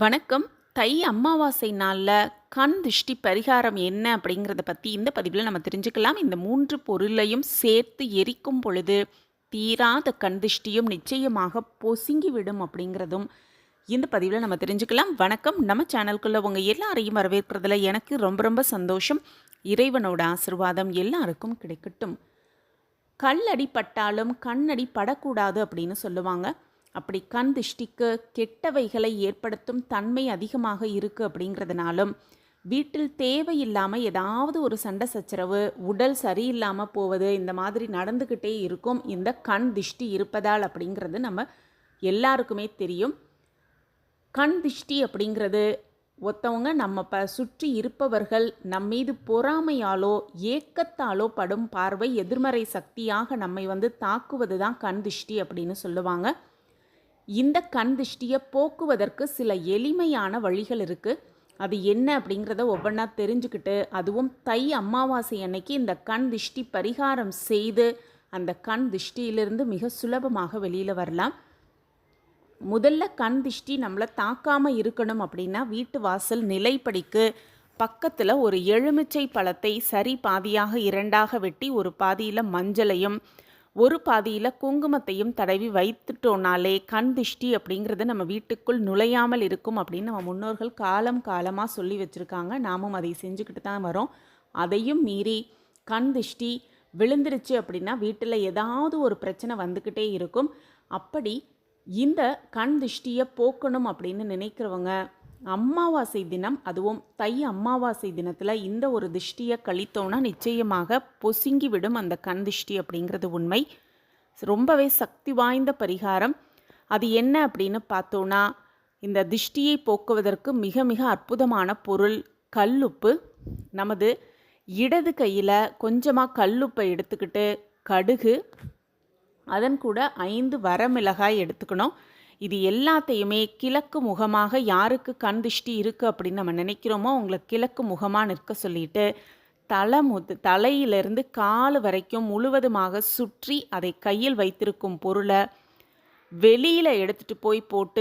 வணக்கம். தை அமாவாசை நாளில் கண் திருஷ்டி பரிகாரம் என்ன அப்படிங்கிறத பற்றி இந்த பதிவில் நம்ம தெரிஞ்சுக்கலாம். இந்த மூன்று பொருளையும் சேர்த்து எரிக்கும் பொழுது தீராத கண் திருஷ்டியும் நிச்சயமாக பொசுங்கிவிடும் அப்படிங்கிறதும் இந்த பதிவில் நம்ம தெரிஞ்சுக்கலாம். வணக்கம். நம்ம சேனலுக்குள்ள உங்கள் எல்லாரையும் வரவேற்கிறதுல எனக்கு ரொம்ப ரொம்ப சந்தோஷம். இறைவனோட ஆசிர்வாதம் எல்லாருக்கும் கிடைக்கட்டும். கல்லடி பட்டாலும் கண்ணடி படக்கூடாது அப்படின்னு சொல்லுவாங்க. அப்படி கண் திஷ்டிக்கு கெட்டவைகளை ஏற்படுத்தும் தன்மை அதிகமாக இருக்குது அப்படிங்கிறதுனாலும் வீட்டில் தேவையில்லாமல் ஏதாவது ஒரு சண்டை சச்சரவு உடல் சரியில்லாமல் போவது இந்த மாதிரி நடந்துக்கிட்டே இருக்கும் இந்த கண் திஷ்டி இருப்பதால் அப்படிங்கிறது நம்ம எல்லாருக்குமே தெரியும். கண் திஷ்டி அப்படிங்கிறது ஒருத்தவங்க நம்ம ப சுற்றி இருப்பவர்கள் நம் மீது பொறாமையாலோ ஏக்கத்தாலோ படும் பார்வை எதிர்மறை சக்தியாக நம்மை வந்து தாக்குவது தான் கண் திஷ்டி அப்படின்னு சொல்லுவாங்க. இந்த கண் திஷ்டியை போக்குவதற்கு சில எளிமையான வழிகள் இருக்குது அது என்ன அப்படிங்கிறத ஒவ்வொன்றா தெரிஞ்சுக்கிட்டு அதுவும் தை அமாவாசை அன்னைக்கு இந்த கண் திஷ்டி பரிகாரம் செய்து அந்த கண் திஷ்டியிலிருந்து மிக சுலபமாக வெளியில் வரலாம். முதல்ல கண் திஷ்டி நம்மளை தாக்காமல் இருக்கணும் அப்படின்னா வீட்டு வாசல் நிலைப்படிக்கு பக்கத்தில் ஒரு எலுமிச்சை பழத்தை சரி பாதியாக இரண்டாக வெட்டி ஒரு பாதியில் மஞ்சளையும் ஒரு பாதியில் குங்குமத்தையும் தடவி வைத்துட்டோனாலே கண் திஷ்டி அப்படிங்கிறது நம்ம வீட்டுக்குள் நுழையாமல் இருக்கும் அப்படின்னு நம்ம முன்னோர்கள் காலம் காலமாக சொல்லி வச்சுருக்காங்க. நாமும் அதை செஞ்சுக்கிட்டு தான் வரோம். அதையும் மீறி கண் திஷ்டி விழுந்துருச்சு அப்படின்னா வீட்டில் ஏதாவது ஒரு பிரச்சனை வந்துக்கிட்டே இருக்கும். அப்படி இந்த கண் திஷ்டியை போக்கணும் அப்படின்னு நினைக்கிறவங்க அமாவாசை தினம் அதுவும் தை அம்மாவாசை தினத்தில் இந்த ஒரு திஷ்டியை கழித்தோன்னா நிச்சயமாக பொசுங்கி விடும் அந்த கண் திஷ்டி அப்படிங்கிறது உண்மை. ரொம்பவே சக்தி வாய்ந்த பரிகாரம். அது என்ன அப்படின்னு பார்த்தோன்னா இந்த திஷ்டியை போக்குவதற்கு மிக மிக அற்புதமான பொருள் கல்லுப்பு நமது இடது கையில் கொஞ்சமாக கல்லுப்பை எடுத்துக்கிட்டு கடுகு அதன் கூட ஐந்து வரமிளகாய் எடுத்துக்கணும். இது எல்லாத்தையுமே கிழக்கு முகமாக யாருக்கு கண் திஷ்டி இருக்குது அப்படின்னு நம்ம நினைக்கிறோமோ அவங்களை கிழக்கு முகமாக நிற்க சொல்லிட்டு தலை முது தலையிலிருந்து கால் வரைக்கும் முழுவதுமாக சுற்றி அதை கையில் வைத்திருக்கும் பொருளை வெளியில் எடுத்துகிட்டு போய் போட்டு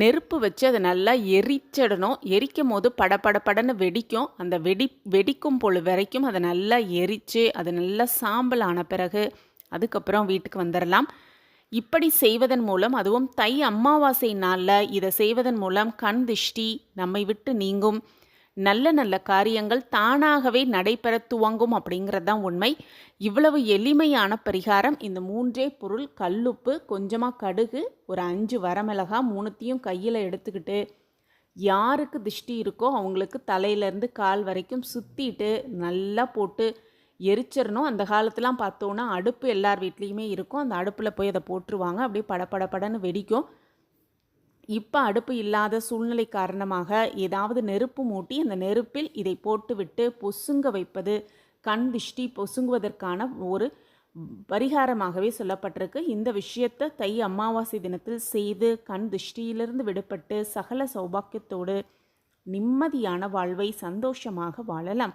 நெருப்பு வச்சு அதை நல்லா எரிச்சிடணும். எரிக்கும் போது படபடபடன்னு வெடிக்கும். அந்த வெடி வெடிக்கும் பொழு வரைக்கும் அதை நல்லா எரித்து அது நல்லா சாம்பல் ஆன பிறகு அதுக்கப்புறம் வீட்டுக்கு வந்துடலாம். இப்படி செய்வதன் மூலம் அதுவும் தை அமாவாசை நாளில் இதை செய்வதன் மூலம் கண் திஷ்டி நம்மை விட்டு நீங்கும். நல்ல நல்ல காரியங்கள் தானாகவே நடைபெற துவங்கும் அப்படிங்கிறது தான் உண்மை. இவ்வளவு எளிமையான பரிகாரம். இந்த மூன்றே பொருள் கல்லுப்பு கொஞ்சமாக கடுகு ஒரு அஞ்சு வரமிளகா மூணுத்தையும் கையில் எடுத்துக்கிட்டு யாருக்கு திஷ்டி இருக்கோ அவங்களுக்கு தலையிலேருந்து கால் வரைக்கும் சுற்றிட்டு நல்லா போட்டு எரிச்சிடணும். அந்த காலத்துலாம் பார்த்தோன்னா அடுப்பு எல்லார் வீட்லேயுமே இருக்கும். அந்த அடுப்பில் போய் அதை போட்டுருவாங்க. அப்படியே படபடபடன்னு வெடிக்கும். இப்போ அடுப்பு இல்லாத சூழ்நிலை காரணமாக ஏதாவது நெருப்பு மூட்டி அந்த நெருப்பில் இதை போட்டுவிட்டு பொசுங்க வைப்பது கண் திஷ்டி பொசுங்குவதற்கான ஒரு பரிகாரமாகவே சொல்லப்பட்டிருக்கு. இந்த விஷயத்தை தை அமாவாசை தினத்தில் செய்து கண் திஷ்டியிலிருந்து விடுபட்டு சகல சௌபாக்கியத்தோடு நிம்மதியான வாழ்வை சந்தோஷமாக வாழலாம்.